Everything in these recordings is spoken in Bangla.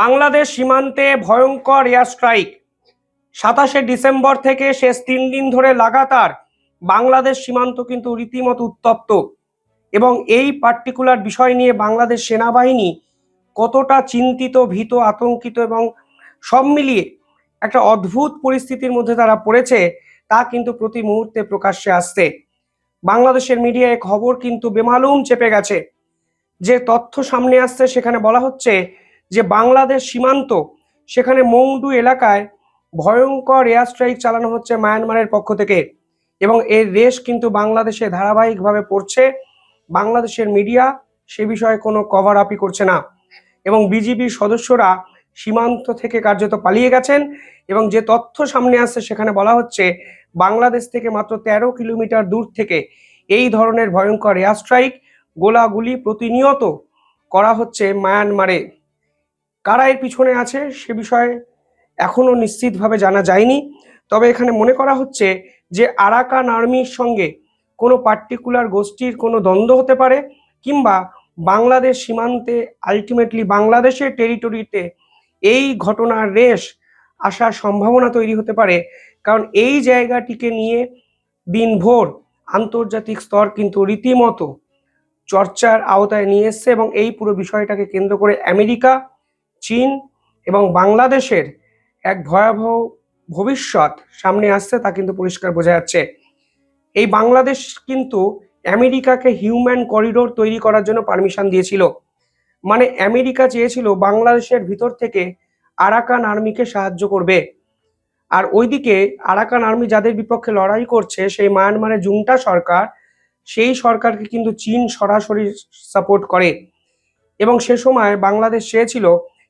বাংলাদেশ সীমান্তে ভয়ঙ্কর এয়ার স্ট্রাইক। সাতাশে ডিসেম্বর থেকে শেষ তিন দিন ধরে লাগাতার বাংলাদেশ সীমান্ত কিন্তু রীতিমতো উত্তপ্ত এবং এই পার্টিকুলার বিষয় নিয়ে বাংলাদেশ সেনাবাহিনী কতটা চিন্তিত, ভীত, আতঙ্কিত এবং সব মিলিয়ে একটা অদ্ভুত পরিস্থিতির মধ্যে তারা পড়েছে, তা কিন্তু প্রতি মুহূর্তে প্রকাশ্যে আসছে। বাংলাদেশের মিডিয়ায় খবর কিন্তু বেমালুম চেপে গেছে। যে তথ্য সামনে আসছে সেখানে বলা হচ্ছে যে বাংলাদেশ সীমান্ত, সেখানে মংডু এলাকায় ভয়ঙ্কর এয়ার স্ট্রাইক চালানো হচ্ছে মায়ানমারের পক্ষ থেকে। এবং এর রেশ কিন্তু বাংলাদেশে ধারাবাহিকভাবে পড়ছে। বাংলাদেশের মিডিয়া সে বিষয়ে কোনো কভার আপই করছে না। এবং বিজিবির সদস্যরা সীমান্ত থেকে কার্যত পালিয়ে গেছেন এবং যে তথ্য সামনে আসছে সেখানে বলা হচ্ছে, বাংলাদেশ থেকে মাত্র তেরো কিলোমিটার দূর থেকে এই ধরনের ভয়ঙ্কর এয়ার স্ট্রাইক, গোলাগুলি প্রতিনিয়ত করা হচ্ছে মায়ানমারে। কারা এর পিছনে আছে সে বিষয়ে এখনও নিশ্চিতভাবে জানা যায়নি। তবে এখানে মনে করা হচ্ছে যে আরাকান আর্মির সঙ্গে কোনো পার্টিকুলার গোষ্ঠীর কোনো দ্বন্দ্ব হতে পারে কিংবা বাংলাদেশ সীমান্তে আলটিমেটলি বাংলাদেশের টেরিটরিতে এই ঘটনার রেশ আসার সম্ভাবনা তৈরি হতে পারে। কারণ এই জায়গাটিকে নিয়ে দিনভর আন্তর্জাতিক স্তর কিন্তু রীতিমতো চর্চার আওতায় নিয়ে এসছে এবং এই পুরো বিষয়টাকে কেন্দ্র করে আমেরিকা চীন এবং বাংলাদেশের এক ভয়াবহ ভবিষ্যৎ সামনে আসছে তা কিন্তু পরিষ্কার বোঝা যাচ্ছে। এই বাংলাদেশ কিন্তু আমেরিকাকে হিউম্যান করিডোর তৈরি করার জন্য পারমিশন দিয়েছিল। মানে আমেরিকা চেয়েছিল বাংলাদেশের ভিতর থেকে আরাকান আর্মিকে সাহায্য করবে। আর ওইদিকে আরাকান আর্মি যাদের বিপক্ষে লড়াই করছে, সেই মায়ানমারের জুংটা সরকার, সেই সরকারকে কিন্তু চীন সরাসরি সাপোর্ট করে। এবং সে সময় বাংলাদেশ চেয়েছিল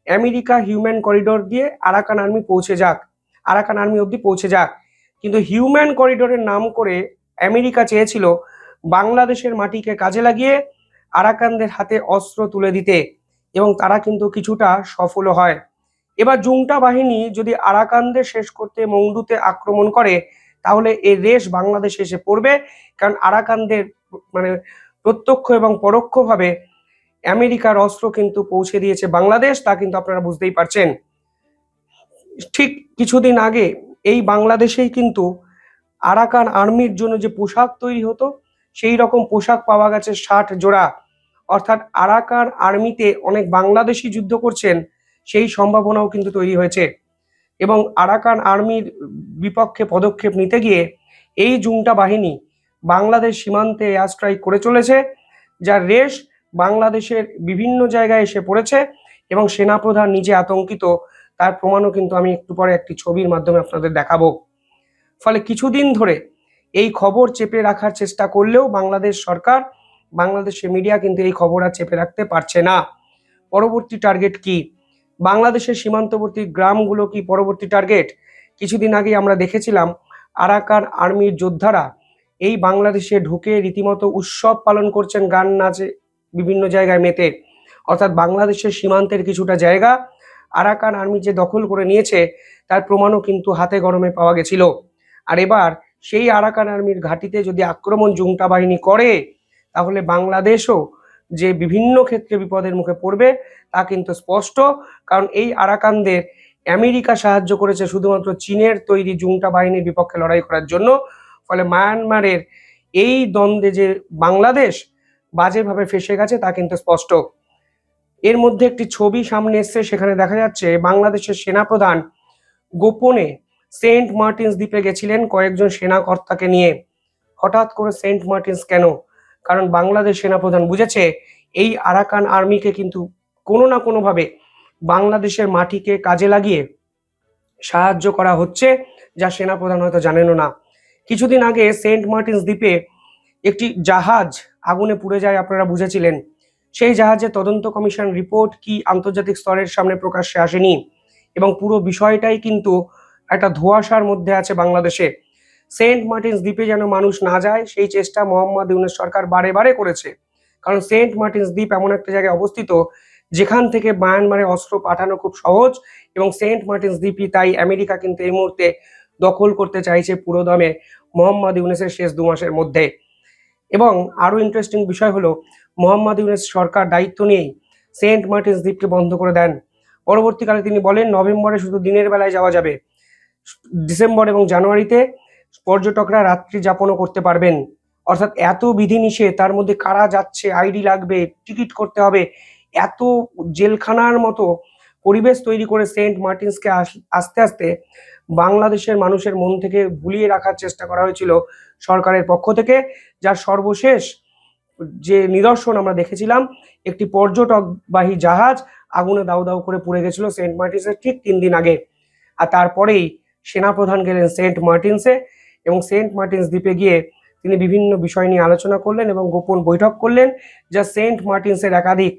আমেরিকা হিউম্যান করিডোর দিয়ে আরাকান আর্মি পৌঁছে যাক। আরাকান আর্মি অবধি পৌঁছে যাক। কিন্তু হিউম্যান করিডোরের নাম করে আমেরিকা চেয়েছিল বাংলাদেশের মাটিকে কাজে লাগিয়ে আরাকানদের হাতে অস্ত্র তুলে দিতে এবং তারা কিন্তু কিছুটা সফল হয়। এবার জুংটা বাহিনী যদি আরাকানদের শেষ করতে মংডুতে আক্রমণ করে, তাহলে এই রেশ বাংলাদেশে এসে পড়বে। কারণ আরাকানদের মানে প্রত্যক্ষ এবং পরোক্ষভাবে আমেরিকার অস্ত্র কিন্তু পৌঁছে দিয়েছে বাংলাদেশ, তা কিন্তু আপনারা বুঝতেই পারছেন। ঠিক কিছুদিন আগে এই বাংলাদেশেই কিন্তু আরাকান আর্মির জন্য যে পোশাক তৈরি হতো, সেই রকম পোশাক পাওয়া গেছে ষাট জোড়া। অর্থাৎ আরাকান আর্মিতে অনেক বাংলাদেশি যুদ্ধ করছেন, সেই সম্ভাবনাও কিন্তু তৈরি হয়েছে। এবং আরাকান আর্মির বিপক্ষে পদক্ষেপ নিতে গিয়ে এই জুংটা বাহিনী বাংলাদেশ সীমান্তে এয়ার স্ট্রাইক করে চলেছে, যার রেশ বাংলাদেশের বিভিন্ন জায়গায় এসে পড়েছে এবং সেনাপ্রধান নিজে আতঙ্কিত, তার প্রমাণও কিন্তু আমি একটু পরে একটি ছবির মাধ্যমে আপনাদের দেখাবো। ফলে কিছুদিন ধরে এই খবর চেপে রাখার চেষ্টা করলেও বাংলাদেশ সরকার, বাংলাদেশের মিডিয়া কিন্তু এই খবর আর চেপে রাখতে পারছে না। পরবর্তী টার্গেট কি? বাংলাদেশের সীমান্তবর্তী গ্রামগুলো কি পরবর্তী টার্গেট? কিছুদিন আগে আমরা দেখেছিলাম আরাকান আর্মির যোদ্ধারা এই বাংলাদেশে ঢুকে রীতিমতো উৎসব পালন করছেন গান নাচে বিভিন্ন জায়গায় মেতে, অর্থাৎ বাংলাদেশের সীমান্তের কিছুটা জায়গা আরাকান আর্মি যে দখল করে নিয়েছে, তার প্রমাণও কিন্তু হাতে গরমে পাওয়া গেছিল। আর এবার সেই আরাকান আর্মির ঘাঁটিতে যদি আক্রমণ জুংটা বাহিনী করে, তাহলে বাংলাদেশও যে বিভিন্ন ক্ষেত্রে বিপদের মুখে পড়বে, তা কিন্তু স্পষ্ট। কারণ এই আরাকানদের আমেরিকা সাহায্য করেছে শুধুমাত্র চীনের তৈরি জুংটা বাহিনীর বিপক্ষে লড়াই করার জন্য। ফলে মায়ানমারের এই দ্বন্দ্বে যে বাংলাদেশ বাজেভাবে ফেসে গেছে, তা কিন্তু স্পষ্ট। এর মধ্যে একটি ছবি সামনে এসছে, সেখানে দেখা যাচ্ছে বাংলাদেশের সেনাপ্রধান গোপনে সেন্ট মার্টিনস দ্বীপে গেছিলেন কয়েকজন সেনাকর্তাকে নিয়ে। হঠাৎ করে সেন্ট মার্টিনস কেন? কারণ বাংলাদেশ সেনাপ্রধান বুঝেছে, এই আরাকান আর্মিকে কিন্তু কোনো না কোনোভাবে বাংলাদেশের মাটিকে কাজে লাগিয়ে সাহায্য করা হচ্ছে, যা সেনাপ্রধান হয়তো জানেনও না। কিছুদিন আগে সেন্ট মার্টিনস দ্বীপে একটি জাহাজ আগুনে পুড়ে যায়, আপনারা বুঝেছিলেন। সেই জাহাজে তদন্ত কমিশন রিপোর্ট কি আন্তর্জাতিক স্তরের সামনে প্রকাশ্যে আসেনি এবং পুরো বিষয়টাই কিন্তু একটা ধোঁয়াশার মধ্যে আছে বাংলাদেশে। সেন্ট মার্টিনস দ্বীপে যেন মানুষ না যায়, সেই চেষ্টা মোহাম্মদ ইউনুস সরকার বারে বারে করেছে। কারণ সেন্ট মার্টিনস দ্বীপ এমন একটা জায়গায় অবস্থিত, যেখান থেকে মায়ানমারে অস্ত্র পাঠানো খুব সহজ এবং সেন্ট মার্টিনস দ্বীপই তাই আমেরিকা কিন্তু এই মুহূর্তে দখল করতে চাইছে পুরোদমে মোহাম্মদ ইউনেসের শেষ দু মাসের মধ্যে। এবং আরও ইন্টারেস্টিং বিষয় হলো, মোহাম্মদ ইউনেস সরকার দায়িত্ব নিয়েই সেন্ট মার্টিনস দ্বীপকে বন্ধ করে দেন। পরবর্তীকালে তিনি বলেন, নভেম্বরে শুধু দিনের বেলায় যাওয়া যাবে। ডিসেম্বর এবং জানুয়ারিতে পর্যটকরা রাত্রি যাপনও করতে পারবেন। অর্থাৎ এত বিধিনিষেধ, তার মধ্যে কারা যাচ্ছে, আইডি লাগবে, টিকিট করতে হবে, এত জেলখানার মতো পরিবেশ তৈরি করে সেন্ট মার্টিনসকে আস- আস্তে আস্তে বাংলাদেশের মানুষের মন থেকে ভুলিয়ে রাখার চেষ্টা করা হয়েছিল সরকারের পক্ষ থেকে, যার সর্বশেষ যে নিদর্শন আমরা দেখেছিলাম, একটি পর্যটকবাহী জাহাজ আগুনে দাউ দাউ করে পুড়ে গেছিল সেন্ট মার্টিনসের ঠিক তিন দিন আগে। আর তারপরেই সেনাপ্রধান গেলেন সেন্ট মার্টিনসে এবং সেন্ট মার্টিনস দ্বীপে গিয়ে তিনি বিভিন্ন বিষয় নিয়ে আলোচনা করলেন এবং গোপন বৈঠক করলেন, যা সেন্ট মার্টিনসের একাধিক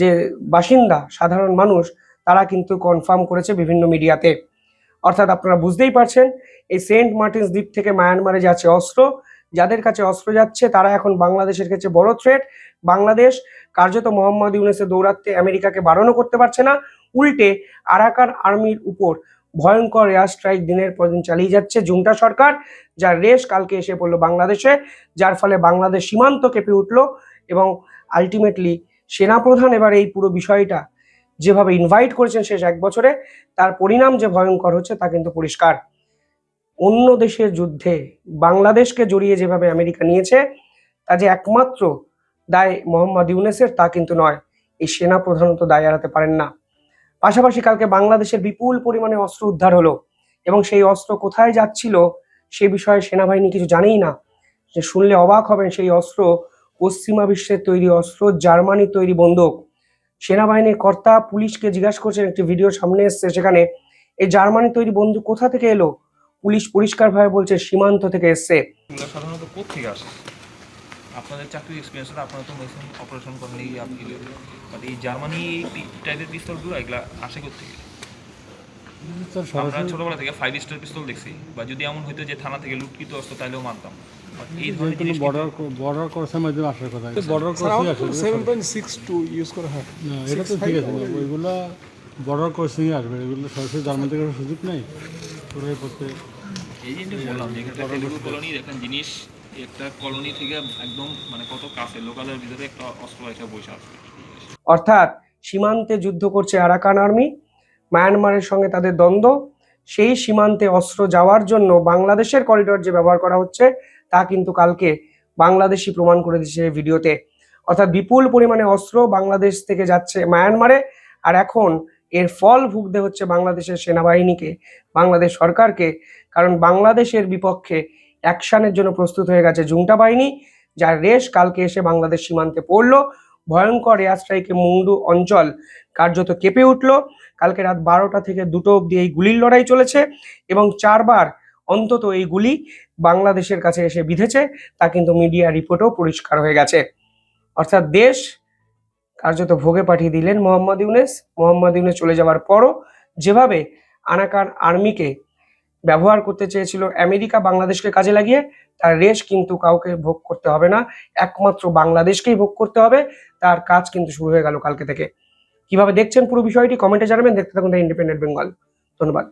যে বাসিন্দা, সাধারণ মানুষ, তারা কিন্তু কনফার্ম করেছে বিভিন্ন মিডিয়াতে অর্থাৎ আপনারা বুঝতেই পারছেন, এই সেন্ট মার্টিনস দ্বীপ থেকে মায়ানমারে যাচ্ছে অস্ত্র। যাদের কাছে অস্ত্র যাচ্ছে, তারা এখন বাংলাদেশের কাছে বড় থ্রেট বাংলাদেশ কার্যত মোহাম্মদ ইউনেসের দৌড়াতে আমেরিকাকে বারণও করতে পারছে না। উল্টে আরাকান আর্মির উপর ভয়ঙ্কর এয়ার স্ট্রাইক দিনের পর দিন চালিয়ে যাচ্ছে জুংটা সরকার, যার রেশ কালকে এসে পড়ল বাংলাদেশে, যার ফলে বাংলাদেশ সীমান্ত কেঁপে উঠল এবং আলটিমেটলি সেনাপ্রধান এবার এই পুরো বিষয়টা যেভাবে ইনভাইট করেছেন শেষ এক বছরে, তার পরিণাম যে ভয়ঙ্কর হচ্ছে তা কিন্তু পরিষ্কার। অন্য দেশের যুদ্ধে বাংলাদেশকে জড়িয়ে যেভাবে আমেরিকা নিয়েছে, তা যে একমাত্র দায় মোহাম্মদ ইউনেসের তা কিন্তু নয়। এই সেনা প্রধানত দায় এড়াতে পারেন না। পাশাপাশি কালকে বাংলাদেশের বিপুল পরিমাণে অস্ত্র উদ্ধার হলো এবং সেই অস্ত্র কোথায় যাচ্ছিল সে বিষয়ে সেনাবাহিনী কিছু জানেই না। যে শুনলে অবাক হবেন সেই অস্ত্র পশ্চিমা বিশ্বের তৈরি অস্ত্র, জার্মানির তৈরি বন্দুক। সেনাবাহিনীর কর্তা পুলিশকে জিজ্ঞাসা করছেন একটি ভিডিও সামনে এসছে সেখানে এই জার্মানি তৈরি বন্ধু কোথা থেকে এলো? পুলিশ পরিষ্কারভাবে বলছে সীমান্ত থেকে এসছে। সাধারণত কোথেকে আসে? আপনাদের চাকরির এক্সপিরিয়েন্স হলে আপনারা তো মেশিন অপারেশন করেন এই আপনি বাট এই জার্মানি এই টাইপের পিস্তলগুলো এগুলো আসে কোথেকে আমরা ছোটবেলা থেকে ফাইভ স্টার পিস্তল দেখছি বা যদি এমন হইতো যে থানা থেকে লুটকিত অস্ত্র তাহলেও মানতাম। এই ধরনের জিনিস বর্ডার বর্ডার ক্রসের মাধ্যমে আসার কথা বর্ডার ক্রসিং আসে seven point six two use করা হয়। না এটা তো ঠিক আছে ওইগুলো বর্ডার ক্রসিং আসবে এগুলো সরাসরি জার্মান থেকে সুযোগ নেই। ওরাই করতে এই জিনিসটা বললাম যে এখানটা তেলুগু কলোনি দেখেন জিনিস একটা কলোনি থেকে একদম মানে কত কাছে লোকালের ভিতরে একটা অস্ত্র একটা বসে আছে। অর্থাৎ সীমান্তে যুদ্ধ করছে আরাকান আর্মি মায়ানমারের সঙ্গে তাদের দ্বন্দ্ব। সেই সীমান্তে অস্ত্র যাওয়ার জন্য বাংলাদেশের করিডোর যে ব্যবহার করা হচ্ছে তা কিন্তু কালকে বাংলাদেশি প্রমাণ করে দিচ্ছে ভিডিওতে। অর্থাৎ বিপুল পরিমাণে অস্ত্র বাংলাদেশ থেকে যাচ্ছে মায়ানমারে, আর এখন এর ফল ভুগতে হচ্ছে বাংলাদেশের সেনাবাহিনীকে, বাংলাদেশ সরকারকে, কারণ বাংলাদেশের বিপক্ষে অ্যাকশানের জন্য প্রস্তুত হয়ে গেছে জুংটা বাহিনী, যার রেশ কালকে এসে বাংলাদেশ সীমান্তে পড়ল। ভয়ঙ্কর এয়ার স্ট্রাইকে মুন্ডু অঞ্চল কার্যত কেঁপে উঠল। কালকে রাত বারোটা থেকে দুটো অবধি এই গুলির লড়াই চলেছে এবং চারবার অন্তত এই গুলি বাংলাদেশের কাছে এসে বিঁধেছে, তা কিন্তু মিডিয়া রিপোর্টও পরিষ্কার হয়ে গেছে। অর্থাৎ দেশ কার্যত ভোগে পাঠিয়ে দিলেন মোহাম্মদ ইউনেস। মোহাম্মদ ইউনেস চলে যাওয়ার পরও যেভাবে আনাকার আর্মিকে ব্যবহার করতে চেয়েছিল আমেরিকা বাংলাদেশকে কাজে লাগিয়ে, তার রেশ কিন্তু কাউকে ভোগ করতে হবে না। একমাত্র বাংলাদেশকেই ভোগ করতে হবে। তার কাজ কিন্তু শুরু হয়ে গেল কালকে থেকে। কীভাবে দেখছেন পুরো বিষয়টি, কমেন্টে জানাবেন। দেখতে থাকুন দ্য ইন্ডিপেন্ডেন্ট বেঙ্গল। ধন্যবাদ।